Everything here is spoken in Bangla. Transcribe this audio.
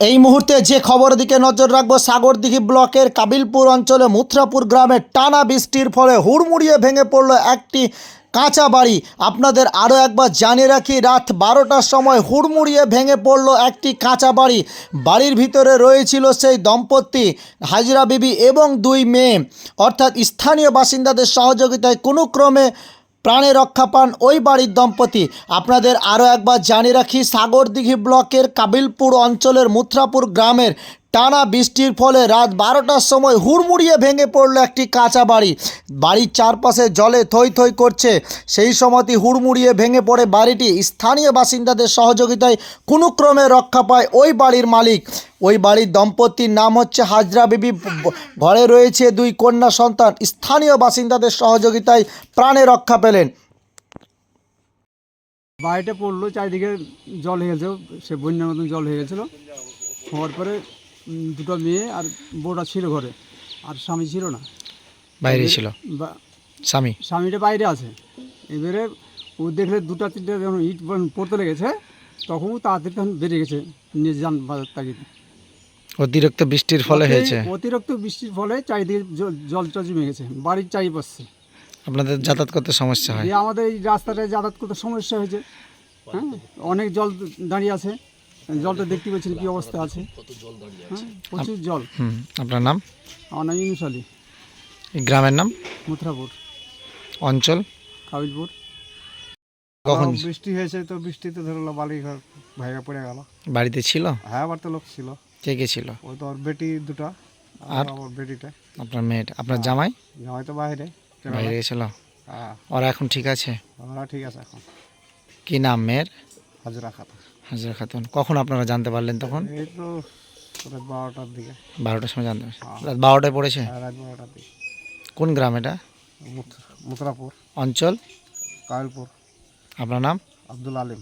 এই মুহূর্তে যে খবরের দিকে নজর রাখব, সাগরদিঘি ব্লকের কাবিলপুর অঞ্চলে মুথরাপুর গ্রামে টানা বৃষ্টির ফলে হুড়মুড়িয়ে ভেঙে পড়ল একটি কাঁচা বাড়ি। আপনাদের আরও একবার জানিয়ে রাখি, রাত বারোটার সময় হুড়মুড়িয়ে ভেঙে পড়ল একটি কাঁচা বাড়ি। বাড়ির ভিতরে রয়েছিল সেই দম্পতি, হাজরা বিবি এবং দুই মেয়ে। অর্থাৎ স্থানীয় বাসিন্দাদের সহযোগিতায় কোনো ক্রমে প্রাণে রক্ষা পান ওই বাড়ির দম্পতি। আপনাদের আরও একবার জানিয়ে রাখি, সাগরদিঘি ব্লকের কাবিলপুর অঞ্চলের মুথরাপুর গ্রামের টানা বৃষ্টির ফলে রাত বারোটার সময় হুড়মুড়িয়ে ভেঙে পড়ল একটি কাঁচা বাড়ি। বাড়ির চারপাশে জলে থই থই করছে। সেই সময়টি হুড়মুড়িয়ে ভেঙে পড়ে বাড়িটি। স্থানীয় বাসিন্দাদের সহযোগিতায় কোনো ক্রমে রক্ষা পায় ওই বাড়ির মালিক। ওই বাড়ির দম্পতির নাম হচ্ছে হাজরা বিবি। ঘরে রয়েছে দুই কন্যা সন্তান। স্থানীয় বাসিন্দাদের সহযোগিতায় প্রাণে রক্ষা পেলেন। বাড়িটা পড়ল, চারিদিকে জল হয়ে গেছে। সে বন্যার মতন জল হয়ে গেছিল। হওয়ার পরে দুটো মেয়ে আর বউটা ছিল ঘরে আর স্বামী ছিল না। বাইরে ছিল? বা- স্বামী? স্বামীটা বাইরে আছে। এবারে ও দেখলে দুটা তিনটে যখন ইট বন- পড়তে লেগেছে তখন ও তাড়াতাড়ি তখন বেরিয়ে গেছে নিয়ে যান বাজার তাগিদে। অতিরিক্ত বৃষ্টির ফলে হয়েছে? অতিরিক্ত বৃষ্টির ফলে চারিদিকে জল টল জমে গেছে বাড়ির চারিপাশে। আপনাদের যাতায়াত করতে সমস্যা হয়? আমাদের এই রাস্তাটায় যাতায়াত করতে সমস্যা হয়েছে হ্যাঁ? অনেক জল দাঁড়িয়ে আছে। জলটা দেখতে পাচ্ছেন কি অবস্থা আছে। হ্যাঁ প্রচুর জল। হুম আপনার নাম? আমার নাম ইউনুস আলী। এই গ্রামের নাম? মথুরাপুর। অঞ্চল? কাবিলপুর। কখন? বৃষ্টি হয়েছে তো বৃষ্টিতে ধরলো বালি ঘর ভাইগা পড়ে গেল। বাড়িতে ছিল? হ্যাঁ আবার তো লোক ছিল। কে কে ছিল? ওই তো ওর বেটি দুটা আর? আর? আমার বেটিটা। আপনার মেয়েটা আপনার জামাই? জামাই তো বাইরে। বাইরে গেছিল? হ্যাঁ। ওরা এখন ঠিক আছে? ওরা ঠিক আছে এখন। কি নাম মেয়ের? হাজরা খাতা হাজরা খাতুন। কখন আপনারা জানতে পারলেন তখন? বারোটার দিকে। বারোটার সময় জানতে পারছেন। রাত বারোটায় পড়েছে? হ্যাঁ, রাত বারোটার দিকে। কোন গ্রাম এটা? মুতরাপুর অঞ্চল? কায়লপুর। আপনার নাম? আব্দুল আলিম।